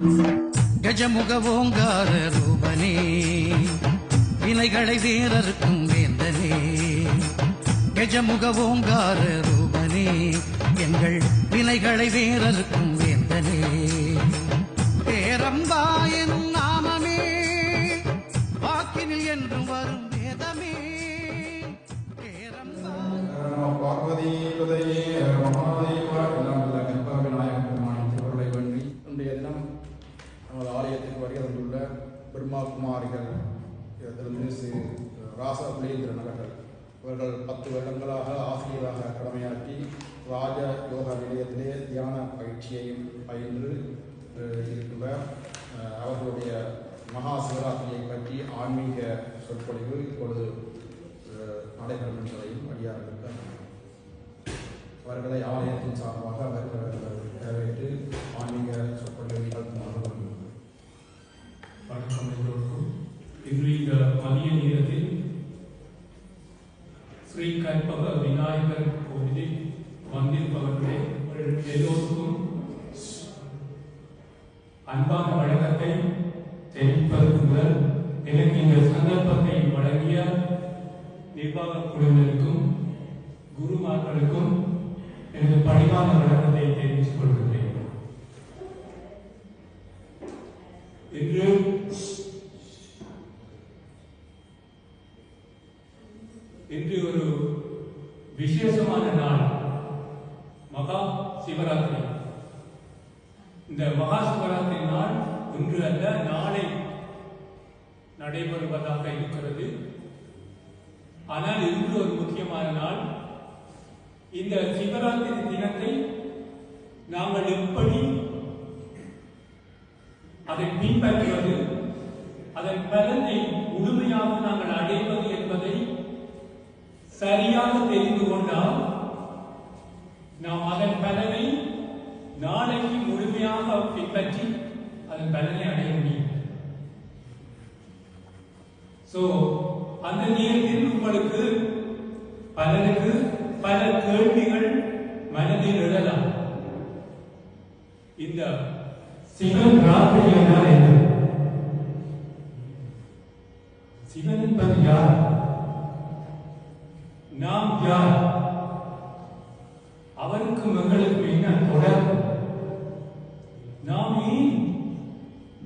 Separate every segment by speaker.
Speaker 1: கஜமுக ஓங்கார ரூபனே வினைகளை வீரருக்கும் வேந்தனே. கஜமுக ஓங்கார ரூபனே எங்கள் வினைகளை வீரருக்கும் வேந்தனே. பேரம்பா என் நாமமே வாக்கினில் என்றும் வரும் வேதமே. பேரம்பா.
Speaker 2: பார்வதி பிரம்மாகுமாரிகள் குமாரிகள் ராசா ஸ்ரீ ராச அவர்கள் இவர்கள் பத்து வருடங்களாக ஆசிரியராக கடமையாற்றி ராஜ யோகா நிலையத்திலே தியான பயிற்சியையும் பயின்று இருக்கிற இருக்கின்ற அவர்களுடைய மகா சிவராத்திரியை பற்றி ஆன்மீக சொற்பொழிவு இப்பொழுது நடைபெறும் என்பதையும் அடியார்களுக்கு அவர்களை ஆலயத்தின் சார்பாக அவர்கள் வரவேற்று ஆன்மீக சொற்பொழிவை நிகழ்த்துமாறு விரும்புகிறோம்.
Speaker 3: வணக்கம் எல்லோருக்கும் இன்று இந்த மதிய நேரத்தில் ஸ்ரீ கற்பக விநாயகர் கோவிலில் வந்திருப்பவர்களே உங்கள் எல்லோருக்கும் அன்பான வணக்கத்தை தெரிவிப்பதற்கு முதல் எனக்கு இந்த சந்தர்ப்பத்தை வழங்கிய நிர்வாக குழுவினருக்கும் சரியாக தெரிந்து கொண்டால் நாம் அதன் பலனை நாளைக்கு முழுமையாக பின்பற்றி அதன் பலனை அடைய முடியும். சோ அந்த நேரத்தில் உங்களுக்கு பலருக்கு பல கேள்விகள் மனதில் எழலாம் இந்த சிவன் பிரார்த்தனை என்றால் என்ன சிவன் என்பது யார்? நாம் யார்? அவருக்கும் எங்களுக்கு என்ன தொடர்? நாம் ஏன்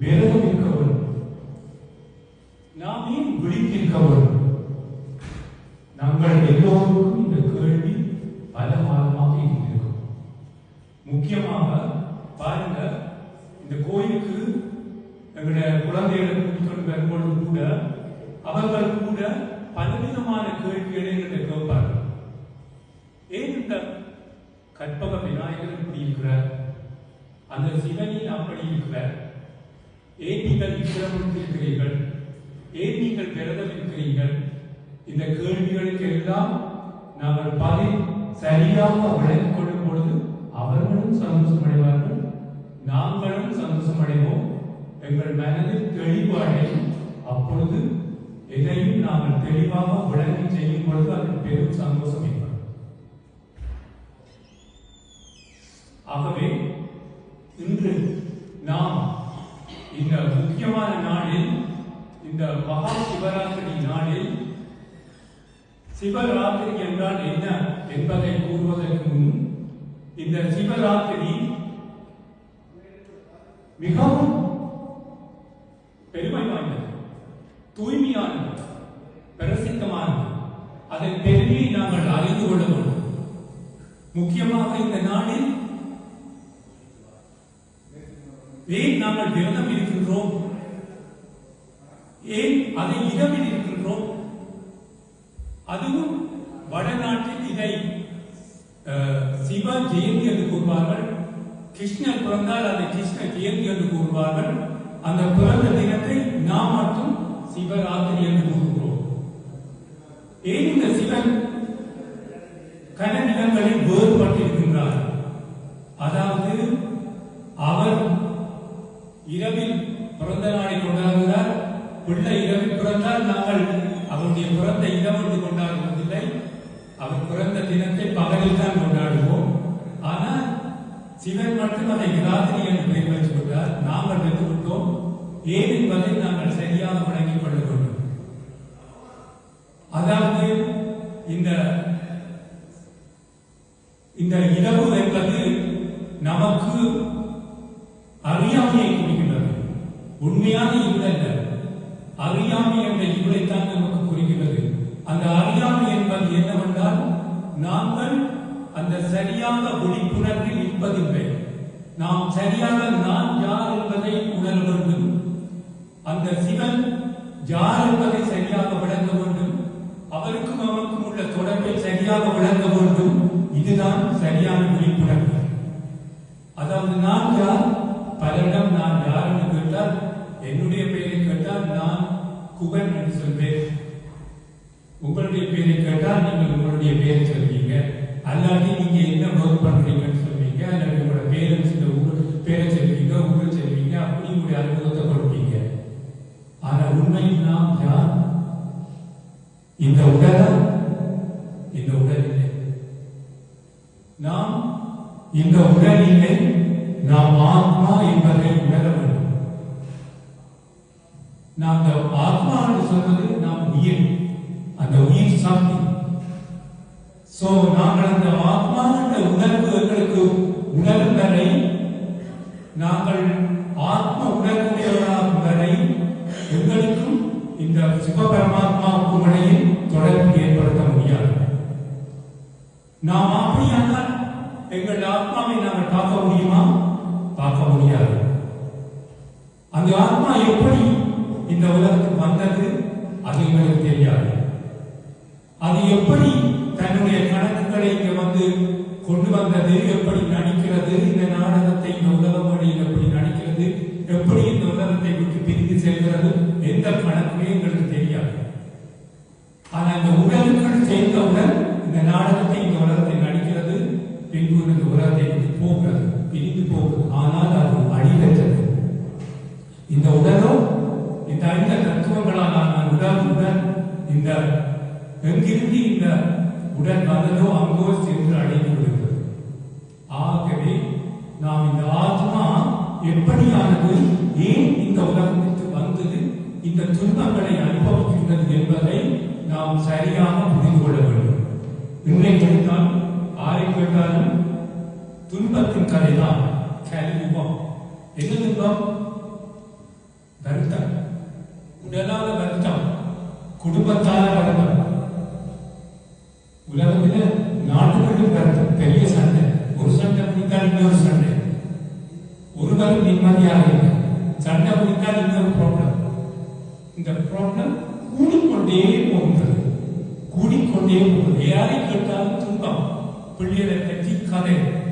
Speaker 3: விரதம் இருக்க வேண்டும் நாம் ஏன் விழித்திருக்க வேண்டும் நாங்கள் எல்லோருக்கும் இந்த கேள்வி பல காலமாக இருந்திருக்கும். முக்கியமாக பாருங்க இந்த கோயிலுக்கு எங்களுடைய குழந்தைகளை கூட்டிக் கொண்டு வரும்பொழுது கூட அவர்கள் கூட பலவிதமான கேள்விகளை என்று கேட்பார்கள். ஏன் இந்த கற்பக விநாயகர் இப்படி இருக்கிறார். அந்த சிவனில் அப்படி இருக்கிறார். ஏன் நீங்கள் விக்கிரமம் இருக்கிறீர்கள் ஏன் நீங்கள் விரதம் இருக்கிறீர்கள் இந்த கேள்விகளுக்கு எல்லாம் நாங்கள் பதில் சரியாக விளங்கிக் கொள்ளும் பொழுது அவர்களும் சந்தோஷமடைவார்கள் நாங்களும் சந்தோஷமடைவோம். எங்கள் மனதில் தெளிவு அடையும். அப்பொழுது எதையும் நாங்கள் தெளிவாக விளங்கி செய்யும் பொழுது அதில் பெரும் சந்தோஷம் ஏற்படும் ஆகவே இன்று நாம் இந்த முக்கியமான நாளில் இந்த மகா சிவராத்திரி நாளில் சிவராத்திரி என்றால் என்ன என்பதை கூறுவதற்கு முன் இந்த சிவராத்திரி மிகவும் பெருமை வாய்ந்தது தூய்மையானது பிரசித்தமானது அதன் பெருமையை நாங்கள் அறிந்து கொள்ள வேண்டும் முக்கியமாக இந்த நாளில் ஏன் நாங்கள் விரதம் இருக்கின்றோம்? ஏன் அதை இடமில் இருக்கின்றோம்? அதுவும் வடநாட்டில் இதை அஹ், சிவ ஜெயந்தி என்று கூறுவார்கள். கிருஷ்ணர் பிறந்தால் அதை கிருஷ்ண ஜெயந்தி என்று கூறுவார்கள். அந்த பிறந்த தினத்தை நாம் மட்டும் சிவராத்திரி என்று கூறுகிறோம். ஏன் இந்த சிவன் வேறுபட்டிருக்கின்றார். அதாவது அவர் இரவில் பிறந்த நாளை கொண்டாடுகிறார் பிள்ளை இரவில் பிறந்தால் நாங்கள் அவருடைய பிறந்த இடம் என்று கொண்டாடுவதில்லை. அவர் பிறந்த தினத்தை பகலில் தான் கொண்டாடுவோம். ஆனால் சிவன் மட்டும் அதை ராத்திரி என்று பெயர் வைத்துக் கொண்டார் நாங்கள் வைத்துவிட்டோம் ஏன் என்பதை நாங்கள் சரியாக வழங்கிக் கொள்ள வேண்டும். அதாவது இந்த இரவு என்பது நமக்கு அறியாமையை குறிக்கின்றது உண்மையான இருள் அல்ல அறியாமை என்ற இருளைத்தான் நமக்கு புரிகிறது. அந்த அறியாமை என்பது என்னவென்றால் நாங்கள் அந்த சரியான விழிப்புணர்வில் இருப்பதில்லை. நாம் சரியாக நான் யார் என்பதை உணர வேண்டும். அந்த சிவன் யார் என்பதை சரியாக விளங்க வேண்டும். அவருக்கும் அவருக்கும் உள்ள தொடர்பை சரியாக விளங்க வேண்டும். இதுதான் சரியான விழிப்புணர்வு. அதாவது நான் யார் பலரிடம் நான் யார் என்று கேட்டால் என்னுடைய பெயரை கேட்டால் நான் குபன் என்று சொல்வேன். உங்களுடைய பெயரை கேட்டால் நீங்கள் உங்களுடைய பெயரை சொல்வீங்க. அல்லாட்டி நீங்க என்ன ஒர்க் பண்றீங்கன்னு சொல்வீங்க. அல்லது உங்களோட பேரண்ட்ஸ் பேரை சொல்வீங்க உங்களை சொல்வீங்க. அப்படி உங்களுடைய அனுபவத்தை கொடுப்பீங்க. ஆனா உண்மையில் நாம் யார்? இந்த உடலா இந்த உடல் இல்லை. நாம் இந்த உடல் இல்லை நாம் ஆத்மா என்பதை உணர வேண்டும். நாம் இந்த ஆத்மா என்று சொல்வது நாம் உயிர். அந்த உயிர் சாந்தி. சோ நாங்கள் அந்த ஆத்மா என்ற உணர்வு எங்களுக்கு உணரும் வரை நாங்கள் ஆத்ம உணர்வுடையவராகும் வரை எங்களுக்கும் இந்த சிவபரமாத்மாவுக்கும் இடையே தொடர்பு ஏற்படுத்த முடியாது. நாம் அப்படியானால் எங்கள் ஆத்மாவை நாங்கள் பார்க்க முடியுமா? பார்க்க முடியாது அந்த ஆத்மா எப்படி இந்த உலகத்துக்கு வந்தது? அது எங்களுக்கு தெரியாது. அது எப்படி தன்னுடைய கணக்குகளை இங்க வந்து கொண்டு வந்தது? எப்படி நடிக்கிறது? இந்த நாடகத்தை இந்த உலகம் வழியில் எப்படி நடிக்கிறது? எப்படி இந்த உலகத்தை விட்டு பிரிந்து செல்கிறது? எந்த கணக்குமே எங்களுக்கு தெரியாது. ஆனா இந்த உடலுக்குள் சேர்ந்தவுடன் இந்த நாடகத்தை இந்த உலகத்தை நடிக்கிறது பின்பு இந்த உலகத்தை விட்டு போகிறது. பிரிந்து போகும். ஆனால் அது அடிபெற்றது இந்த உடலோ இந்த ஐந்த தத்துவங்களால் நான் உடல் உடல் இந்த எங்கிருந்து இந்த உடல் வந்ததோ அங்கோ சென்று அடைந்து விடுகிறது. ஆகவே நாம் இந்த ஆத்மா எப்படியானது ஏன் இந்த உலகத்திற்கு வந்தது இந்த துன்பங்களை அனுபவிக்கின்றது என்பதை நாம் சரியாக புரிந்து கொள்ள வேண்டும். இன்றைக்கு தான் ஆரை கேட்டாலும் துன்பத்தின் கதைதான் கலியுகம் என்ன துன்பம் வருத்தம். உடலால வருத்தம். குடும்பத்தால வருத்தம். உலகத்தில் நாடுகளிலும் வருத்தம் பெரிய சண்டை. ஒரு சண்டை முடித்தால் இன்னொரு சண்டை. ஒருவரும் நிம்மதியாக இல்லை. சண்டை முடித்தால் இன்னொரு ப்ராப்ளம் இந்த ப்ராப்ளம் கூடிக்கொண்டே போகின்றது. கூடிக்கொண்டே போகிறது யாரை கேட்டாலும் துன்பம். பிள்ளைகளை பற்றி கதை.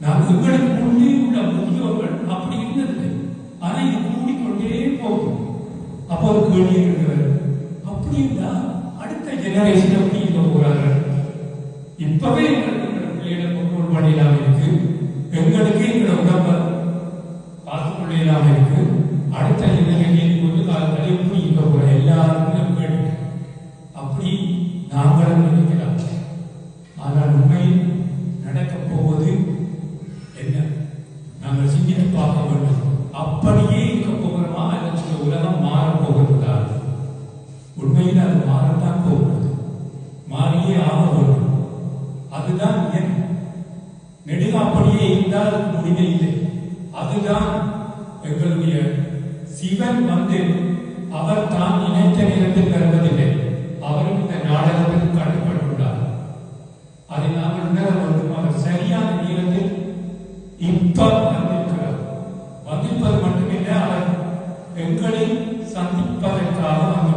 Speaker 3: நாம் எங்களுக்கு முன்னே உள்ள முதியோர்கள் அப்படி இருந்ததில்லை. ஆனா இது கூடிக்கொண்டே போகும். அப்போ ஒரு கேள்வி இருக்கிறார் அப்படி இருந்தா அடுத்த ஜெனரேஷன் அப்படி இருக்க போறார்கள்? இப்பவே எங்களுக்கு பிள்ளைகளை கண்ட்ரோல் பண்ணிடலாம் இருக்கு. எங்களுக்கு எங்களை உடம்ப பார்த்துக் கொள்ளலாம் இருக்கு. அடுத்த ஜெனரேஷன் கொஞ்ச காலத்தில் எப்படி வந்து அவர் தான் நினைத்த நேரத்தில் பெறுவதில்லை அவரும் இந்த நாடகத்தில் கட்டுப்பட்டுள்ளார். அதை நாங்கள் உணர வேண்டும். அவர் சரியான நேரத்தில் இப்ப வந்திருக்கிறார். வந்திருப்பது மட்டுமில்லை அவர் எங்களை சந்திப்பதற்காக வந்துள்ளார்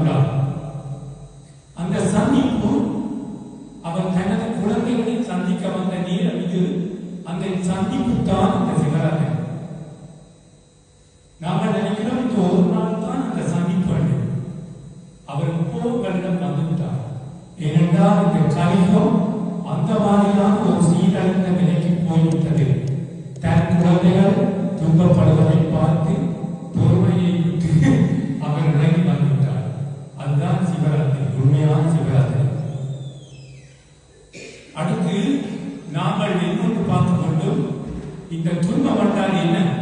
Speaker 3: துன்பப்படுவதை பார்த்து பொறுமையை விட்டு அவர் இறங்கி வந்துவிட்டார். அதுதான் சிவராத்திரி. உண்மையான சிவராத்திரி. அடுத்து நாங்கள் இன்னொன்று பார்க்க வேண்டும் என்ன?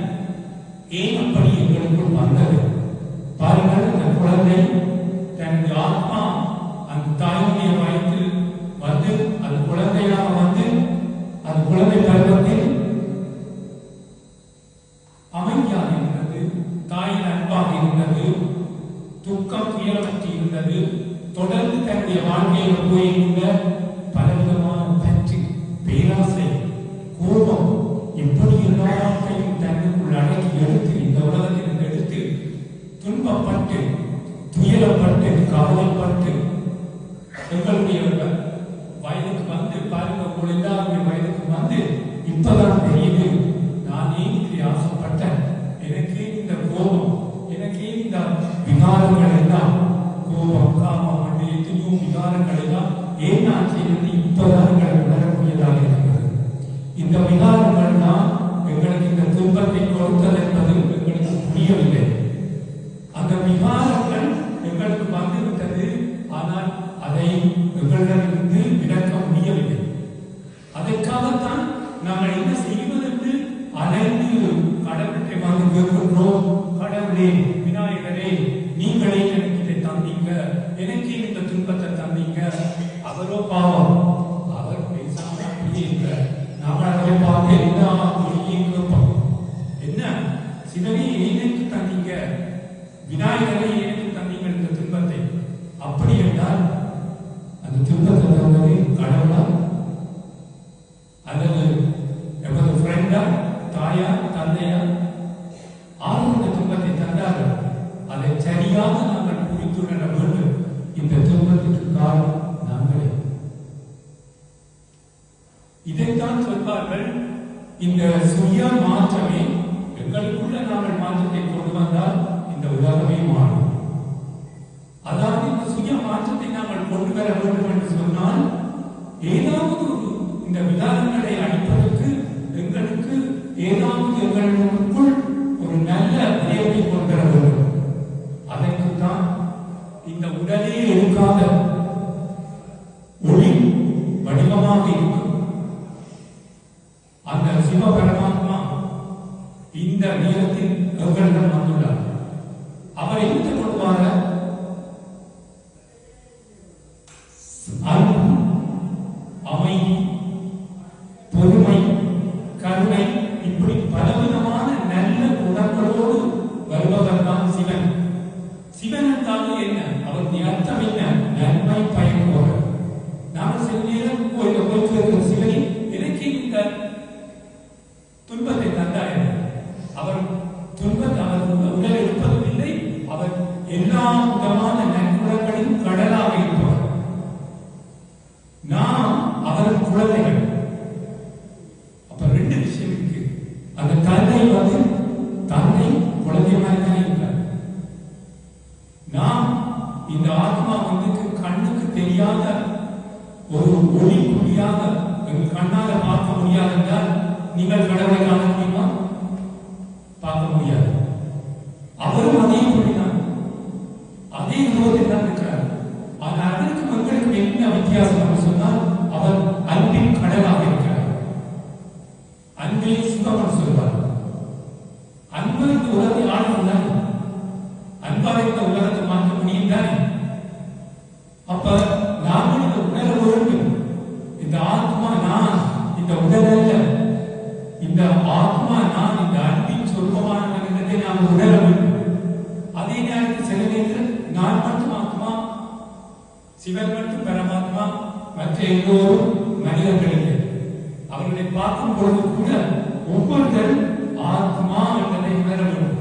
Speaker 3: துன்பப்பட்டு துயரப்பட்டு கவலைப்பட்டு எங்களுடைய 帮。இந்த சுய மாற்றமே எங்களுக்குள்ள நாங்கள் மாற்றத்தை கொண்டு வந்தால் இந்த உலகமே மாறும். அதாவது இந்த சுய மாற்றத்தை நாங்கள் கொண்டு வர வேண்டும் என்று சொன்னால் ஏதாவது இந்த விதானங்களை அளிப்பதற்கு எங்களுக்கு ஏதாவது எங்களுக்குள் ஒரு நல்ல விளைவை கொண்டு வர வேண்டும். அதற்கு இந்த உடலே இருக்காத முடியாத ஒரு ஒளி புரியாத கண்ணால பார்க்க முடியாது என்றால் நீங்கள் கடவுளை காண முடியுமா? இந்த உடல் அல்ல இந்த ஆத்மா நான் இந்த அன்பின் சொருபமான நினைத்ததை நாம் உணர வேண்டும். அதே நேரத்தில் சில நேரத்தில் நான் மட்டும் ஆத்மா சிவன் மட்டும் பரமாத்மா மற்ற எல்லோரும் மனிதர்கள் இல்லை. அவர்களை பார்க்கும் பொழுது கூட ஒவ்வொருத்தர் ஆத்மா என்பதை உணர வேண்டும்.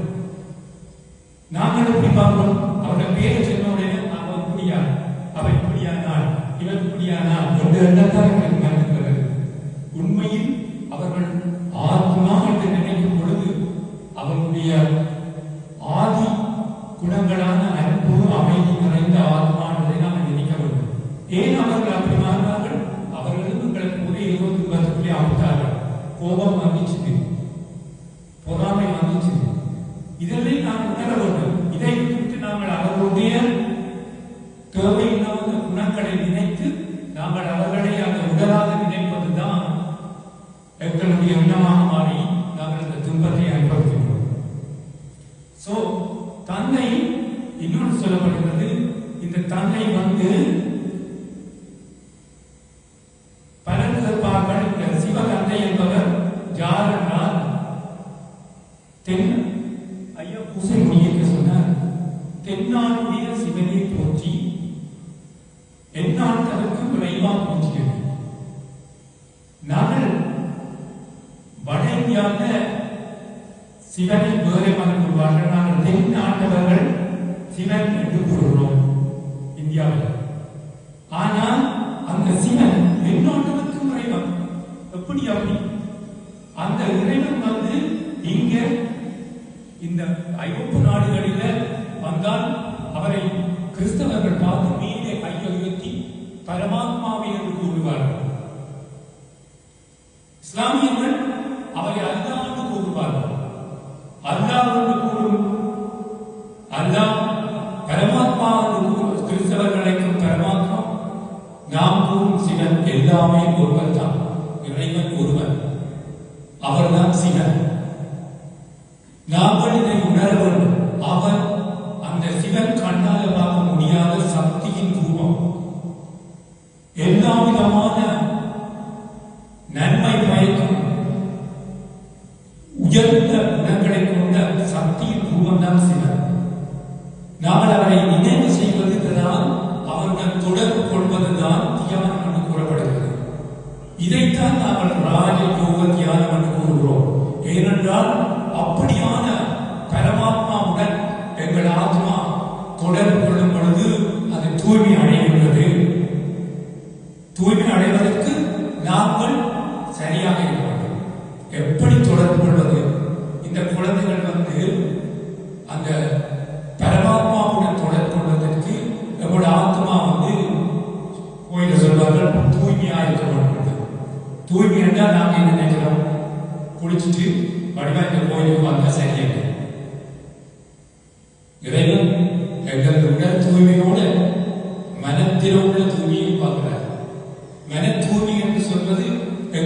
Speaker 3: நாங்கள் எப்படி பார்க்கிறோம் அவர்கள் பேரை சொன்ன உடனே அவன் இப்படியா அவன் இப்படியானால் இவன் இப்படியானால்? என்று எண்ணத்தான் எங்களுக்கு உண்மையில் அவர்கள் ஆத்மா என்று நினைக்கும் பொழுது அவர்களுடைய ஆதி குணங்களான அன்பு அமைதி நிறைந்த ஆத்மா என்பதை நாம் நினைக்க வேண்டும். ஏன் அவர்கள் அப்படி மாறினார்கள்? அவர்களும் எங்களுக்கு ஒரே இருபத்தி பத்துக்குள்ளே அமைத்தார்கள் கோபம் மகிழ்ச்சி தென்னாளுடைய சிவனை போற்றி தென்னாட்டதற்கு விரைவா போற்றியது. நாங்கள் வட இந்தியாவில் சிவனை வேறு மனம் கொள்வார்கள். நாங்கள் தென்னாட்டவர்கள் சிவன் என்று கூறுகிறோம் இந்தியாவில். ஆனால் அந்த சிவன் என்னோட்டத்துக்கு இறைவன் எப்படி அப்படி? அந்த இறைவன் வந்து இங்க இந்த ஐரோப்பு நாடுகளில வந்தால் அவரை கிறிஸ்தவர்கள் பார்த்து மீதே கையை பரமாத்மாவை என்று கூறுவார்கள். இஸ்லாமியர்கள் அவரை அல்லாஹ் என்று கூறுவார்கள். அல்லாஹ் என்று கூறும் அல்லாஹ் பரமாத்மா என்று கிறிஸ்தவர்களுக்கும் பரமாத்மா நாம் கூறும் சிவன் எல்லாமே ஒருவர் தான் இறைவன் ஒருவர் அவர்தான் சிவன்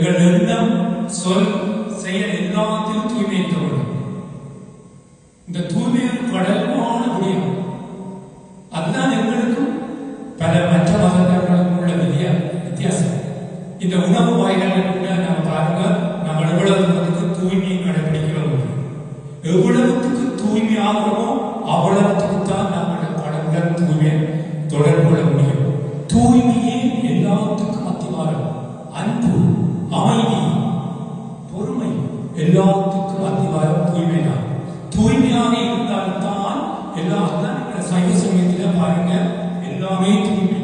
Speaker 3: எங்களிடம் சொல் செயல் எல்லாத்திலும் தூய்மையை தோணும் இந்த தூய்மையின் கடல்மான முடியும் அதுதான் எங்களுக்கும் பல மற்ற மதங்களுக்கும் உள்ள வித்தியாசம். இந்த உணவு வாய்கள் நம்மை தூய்மை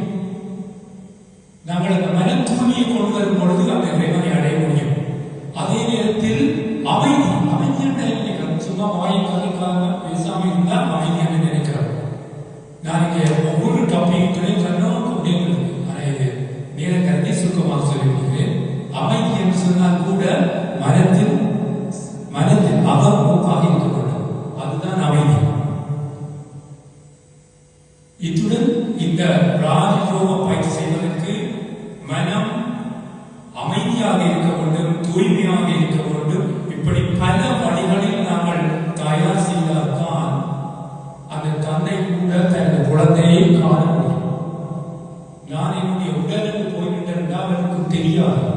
Speaker 3: நாங்கள் அந்த மன தூய்மையை கொண்டு வரும் பொழுது அந்த அதே நேரத்தில் அமைதி அமைதி சும்மா வாயை காலிக்காக பேசாமல் God.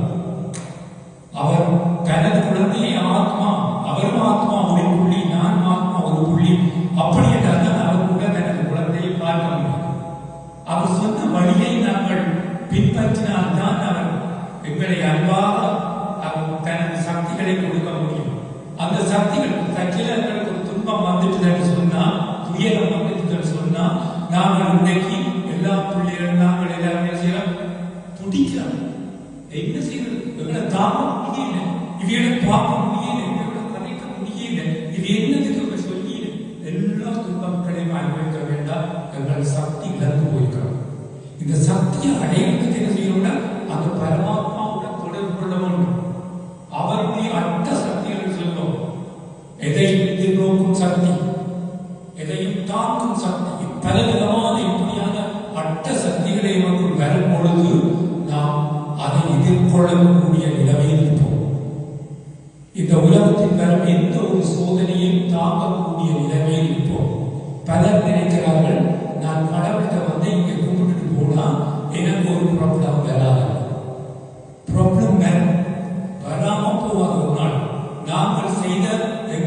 Speaker 3: ವಾಕ್ಯ ಅನೇಕ ತಿಳಿಸಿರುವುದ ಅದು ಪರಮಾತ್ಮ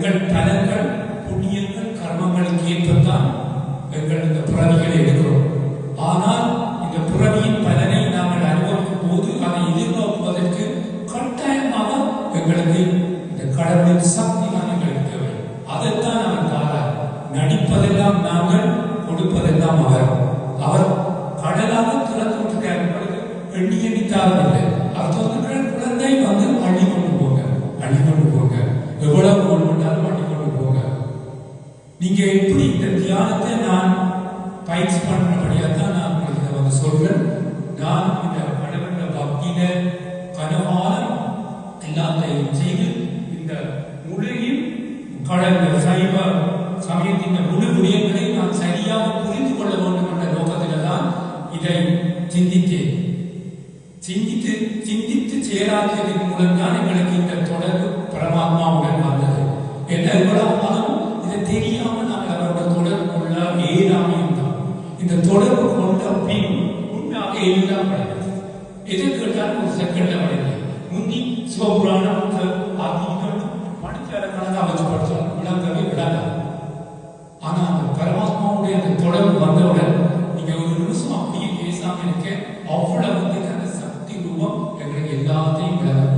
Speaker 3: संकट चालन कर நான் இந்த கடவுள பக்தியில கனவாலம் எல்லாத்தையும் செய்து இந்த முழுகில் கடந்த சைவ சமயத்தின் முழு விடயங்களை நான் சரியாக புரிந்து கொள்ள வேண்டும் என்ற நோக்கத்தில் தான் இதை சிந்தித்தேன். சிந்தித்து சிந்தித்து செயலாற்றியதன் மூலம் தான் எங்களுக்கு இந்த தொடர்பு பரமாத்மாவுடன் வந்தது. என்ன இவ்வளவு இதை தெரியாமல் நாங்கள் அவரோட தொடர்பு கொள்ள ஏதாமையும் தான் இந்த தொடர்பு கொண்ட பின் உண்மையாக எல்லாம் கிடையாது எது கேட்டாலும் ஒரு செகண்ட் கிடையாது முந்தி சிவபுராணம் ஆத்மீகம் மணிக்கணக்காக வச்சு படிச்சோம் விளங்கவே விடாது ஆனா அந்த பரமாத்மாவுடைய அந்த தொடர்பு வந்தவுடன் நீங்க ஒரு நிமிஷம் அப்படியே பேசாம இருக்க அவ்வளவு அந்த சக்தி ரூபம் எங்களுக்கு எல்லாத்தையும் விளங்கக்கூடியதா